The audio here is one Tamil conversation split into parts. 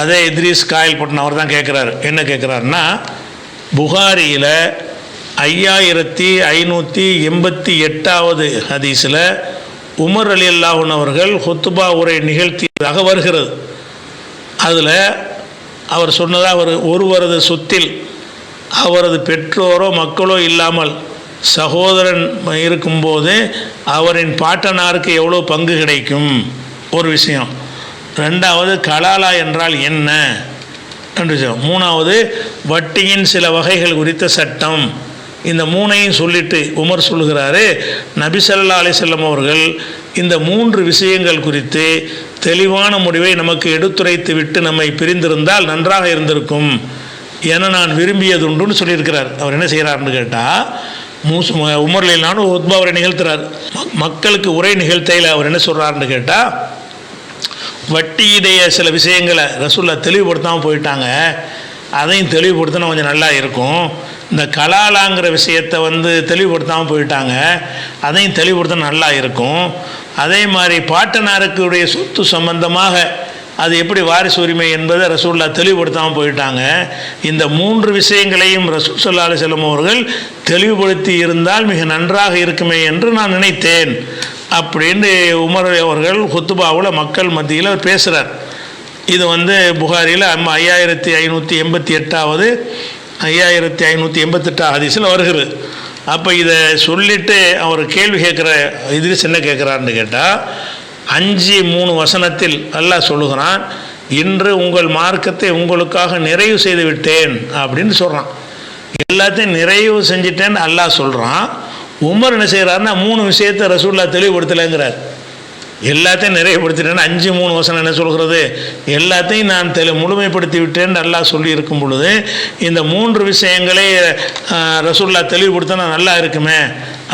அதே இத்ரீஸ் காயல்பட்டினம் அவர் தான் கேட்குறாரு என்ன கேட்குறாருன்னா புகாரியில் ஐயாயிரத்தி ஐநூற்றி எண்பத்தி எட்டாவது ஹதீஸில் உமர் அலி அல்லாஹன் அவர்கள் ஹொத்துபா உரை நிகழ்த்தியதாக வருகிறது. அதில் அவர் சொன்னதாக அவர் ஒருவரது சொத்தில் அவரது பெற்றோரோ மக்களோ இல்லாமல் சகோதரன் இருக்கும்போது அவரின் பாட்டனாருக்கு எவ்வளோ பங்கு கிடைக்கும்? ஒரு விஷயம். ரெண்டாவது கலாலா என்றால் என்ன? என்று விஷயம் மூணாவது வட்டியின் சில வகைகள் குறித்த சட்டம். இந்த மூணையும் சொல்லிட்டு உமர் சொல்லுகிறாரு நபிசல்லா அலிசல்லம் அவர்கள் இந்த மூன்று விஷயங்கள் குறித்து தெளிவான முடிவை நமக்கு எடுத்துரைத்து விட்டு நம்மை பிரிந்திருந்தால் நன்றாக இருந்திருக்கும் என நான் விரும்பியதுண்டுன்னு சொல்லியிருக்கிறார். அவர் என்ன செய்கிறாருன்னு கேட்டால் மூசு உமர்லான்னு உத்பா அவரை நிகழ்த்துறார். மக்களுக்கு உரை நிகழ்த்தையில் அவர் என்ன சொல்கிறாருன்னு கேட்டால் வட்டியுடைய சில விஷயங்களை ரசூல்லா தெளிவுபடுத்தாமல் போயிட்டாங்க. அதையும் தெளிவுபடுத்தினா கொஞ்சம் நல்லா இருக்கும். இந்த கலாலாங்கிற விஷயத்தை வந்து தெளிவுபடுத்தாமல் போயிட்டாங்க. அதையும் தெளிவுபடுத்தினா நல்லா இருக்கும். அதே மாதிரி பாட்டனாருக்குடைய சொத்து சம்பந்தமாக அது எப்படி வாரிசு உரிமை என்பதை ரசூல்லா தெளிவுபடுத்தாமல் போயிட்டாங்க. இந்த மூன்று விஷயங்களையும் ரசூல் சல்லா அலிசல்லம் அவர்கள் தெளிவுபடுத்தி இருந்தால் மிக நன்றாக இருக்குமே என்று நான் நினைத்தேன். அப்படின்னு உமர் அவர்கள் ஹுத்துபாவில் மக்கள் மத்தியில் பேசுகிறார் இது வந்து புகாரியில் ஐயாயிரத்தி ஐநூற்றி எண்பத்தி எட்டாவது ஐயாயிரத்தி ஐநூற்றி எண்பத்தெட்டா ஹதீஸில் வருகிறது. அப்போ இதை சொல்லிவிட்டு அவர் கேள்வி கேட்குற இது சின்ன கேட்குறாருன்னு கேட்டால் அஞ்சு மூணு வசனத்தில் அல்லாஹ் சொல்லுகிறான் இன்று உங்கள் மார்க்கத்தை உங்களுக்காக நிறைவு செய்து விட்டேன் அப்படின்னு சொல்கிறான் எல்லாத்தையும் நிறைவு செஞ்சிட்டேன்னு அல்லாஹ் சொல்கிறான் உமர் என்ன செய்கிறாருன்னா மூணு விஷயத்தை ரசூல்லா தெளிவுபடுத்தலைங்கிறார். எல்லாத்தையும் நிறைவுபடுத்திட்டேன்னு அஞ்சு மூணு வசனம் என்ன சொல்கிறது? எல்லாத்தையும் நான் தெளி முழுமைப்படுத்தி விட்டேன்னு நல்லா சொல்லியிருக்கும் பொழுது இந்த மூன்று விஷயங்களை ரசூல்லா தெளிவுபடுத்தினா நல்லா இருக்குமே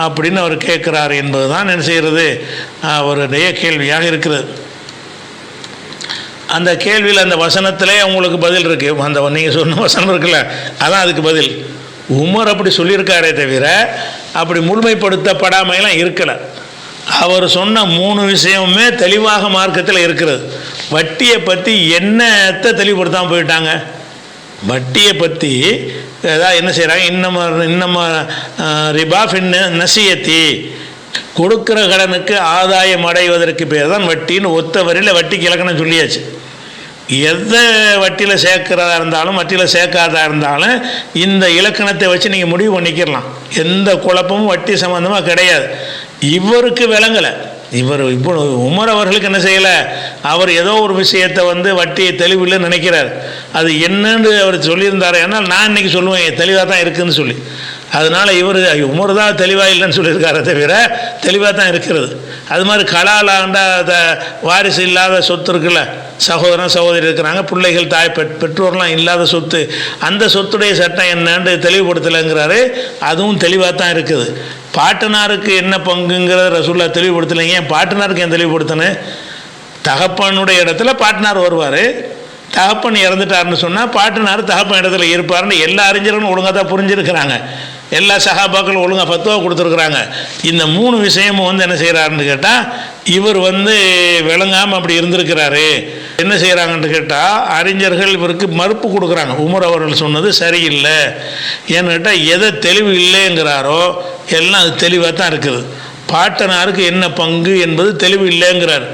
அப்படின்னு அவர் கேட்குறார் என்பது தான் என்ன செய்கிறது? அவருடைய கேள்வியாக இருக்கிறது. அந்த கேள்வியில் அந்த வசனத்திலே அவங்களுக்கு பதில் இருக்குது அந்த நீங்கள் சொன்ன வசனம் இருக்குல்ல அதான் அதுக்கு பதில். உமர் அப்படி சொல்லியிருக்காரே தவிர அப்படி முழுமைப்படுத்தப்படாமையெல்லாம் இருக்கலை. அவர் சொன்ன மூணு விஷயமுமே தெளிவாக மார்க்கத்தில் இருக்கிறது. வட்டியை பற்றி என்னத்தை தெளிவுபடுத்தாமல் போயிட்டாங்க? வட்டியை பற்றி ஏதாவது என்ன செய்கிறாங்க இன்னம இன்னம ரிபா ஃபின்னு நசியத்தி. கொடுக்குற கடனுக்கு ஆதாயம் அடைவதற்கு பேர் தான் வட்டின்னு ஒத்த வரையில் வட்டிக்கு இலக்கணம் சொல்லியாச்சு. எதை வட்டியில் சேர்க்கிறதா இருந்தாலும் வட்டியில் சேர்க்காதா இருந்தாலும் இந்த இலக்கணத்தை வச்சு நீங்கள் முடிவு பண்ணிக்கிறலாம் எந்த குழப்பமும் வட்டி சம்மந்தமாக கிடையாது. இவருக்கு விளங்கலை. இவர் இப்போ உமர் அவர்களுக்கு என்ன செய்யலை? அவர் ஏதோ ஒரு விஷயத்தை வந்து வட்டியை தெளிவில் நினைக்கிறார். அது என்னன்னு அவர் சொல்லியிருந்தார். ஏன்னா நான் இன்னைக்கு சொல்லுவேன் தெளிவாக தான் இருக்குதுன்னு சொல்லி. அதனால் இவர் உமர் தான் தெளிவாக இல்லைன்னு சொல்லியிருக்காரே தவிர தெளிவாக தான் இருக்கிறது. அது மாதிரி கலாலாண்டா அந்த வாரிசு இல்லாத சொத்து இருக்குல்ல சகோதரன் சகோதரி இருக்கிறாங்க பிள்ளைகள் தாய் பெற் பெற்றோர்லாம் இல்லாத சொத்து அந்த சொத்துடைய சட்டம் என்னன்னு தெளிவுபடுத்தலைங்கிறாரு அதுவும் தெளிவாக தான் இருக்குது. பாட்டனாருக்கு என்ன பங்குங்கிறத ரசூல்லா தெளிவுபடுத்தலைங்க ஏன் பாட்டனாருக்கு ஏன் தெளிவுபடுத்தினேன் தகப்பனுடைய இடத்துல பாட்டனார் வருவார் தகப்பன் இறந்துட்டாருன்னு சொன்னால் பாட்டனார் தகப்பன் இடத்துல இருப்பாருன்னு எல்லா அறிஞர்களும் ஒழுங்காக தான் புரிஞ்சிருக்கிறாங்க. எல்லா சகாபாக்களும் ஒழுங்காக பத்துவா கொடுத்துருக்குறாங்க. இந்த மூணு விஷயமும் வந்து என்ன செய்கிறாருன்னு கேட்டால் இவர் வந்து விளங்காமல் அப்படி இருந்திருக்கிறாரு என்ன செய்கிறாங்கன்னு கேட்டால் அறிஞர்கள் இவருக்கு மறுப்பு கொடுக்குறாங்க. உமர் அவர்கள் சொன்னது சரியில்லை. ஏன்னு கேட்டால் எதை தெளிவு இல்லைங்கிறாரோ எல்லாம் அது தெளிவாக தான் இருக்குது. பாட்டனாருக்கு என்ன பங்கு என்பது தெளிவு இல்லைங்கிறார்.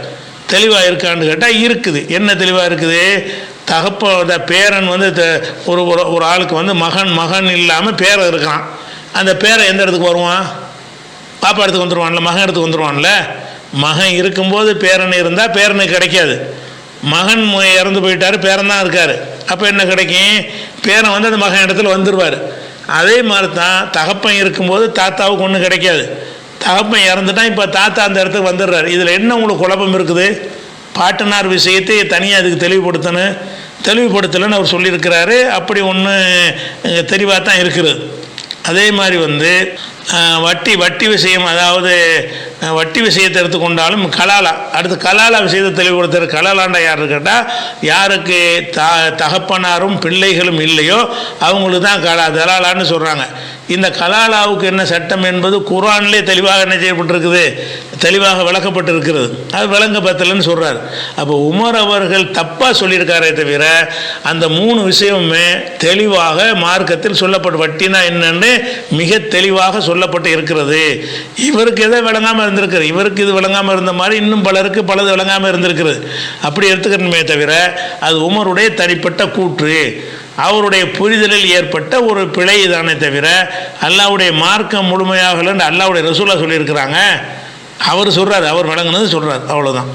தெளிவாக இருக்கான்னு கேட்டால் இருக்குது. என்ன தெளிவாக இருக்குது? தகப்ப பேரன் வந்து ஒரு ஒரு- ஒரு ஆளுக்கு வந்து மகன் மகன் இல்லாமல் பேரன் இருக்கான். அந்த பேரன் எந்த இடத்துக்கு வருவான்? பாப்பா இடத்துக்கு வந்துடுவான்ல மகன் இடத்துக்கு வந்துடுவான்ல மகன் இருக்கும்போது பேரன் இருந்தால் பேரனுக்கு கிடைக்காது. மகன் இறந்து போயிட்டார் பேரன் தான் இருக்கார். அப்போ என்ன கிடைக்கும்? பேரன் வந்து அந்த மகன் இடத்துல வந்துடுவார் அதே மாதிரி தான் தகப்பன் இருக்கும்போது தாத்தாவுக்கு ஒன்றும் கிடைக்காது. தகப்பன் இறந்துட்டான் இப்போ தாத்தா அந்த இடத்துக்கு வந்துடுறாரு. இதில் என்ன உங்களுக்கு குழப்பம் இருக்குது? பாட்டனார் விஷயத்தை தனியாக அதுக்கு தெளிவுபடுத்தணும். தெளிவுபடுத்தலைன்னு அவர் சொல்லியிருக்கிறாரு. அப்படி ஒன்று தெளிவாக தான் இருக்குது. அதே மாதிரி வந்து வட்டி வட்டி விஷயம் அதாவது வட்டி விஷயத்தை எடுத்துக்கொண்டாலும் கலாலா அடுத்து கலாலா விஷயத்தை தெளிவுபடுத்துகிற கலாலாண்டா யார் கேட்டால் யாருக்கு த தகப்பனாரும் பிள்ளைகளும் இல்லையோ அவங்களுக்கு தான் கலா தலாலான்னு சொல்கிறாங்க இந்த கலாலாவுக்கு என்ன சட்டம் என்பது குரான்லே தெளிவாக என்ன செய்யப்பட்டிருக்குது? தெளிவாக விளக்கப்பட்டிருக்கிறது. அது விளங்க பத்தலன்னு சொல்கிறார் அப்போ உமர் அவர்கள் தப்பாக சொல்லியிருக்காரே தவிர அந்த மூணு விஷயமுமே தெளிவாக மார்க்கத்தில் சொல்லப்பட்டு வட்டினா என்னன்னு மிக தெளிவாக சொல்லப்பட்டு இருக்கிறது. இவருக்கு எதை விளங்காமல் இருந்திருக்குது இவருக்கு இது விளங்காமல் இருந்த மாதிரி இன்னும் பலருக்கு பலது விளங்காமல் இருந்திருக்கிறது. அப்படி எடுத்துக்கணுமே தவிர அது உமருடைய தனிப்பட்ட கூற்று. அவருடைய புரிதலில் ஏற்பட்ட ஒரு பிழை தானே தவிர அல்லாவுடைய மார்க்கம் முழுமையாகலன்னு அல்லாவுடைய ரசூலா சொல்லியிருக்கிறாங்க. அவர் சொல்கிறார் அவர் விளங்குனது சொல்கிறார் அவ்வளோதான்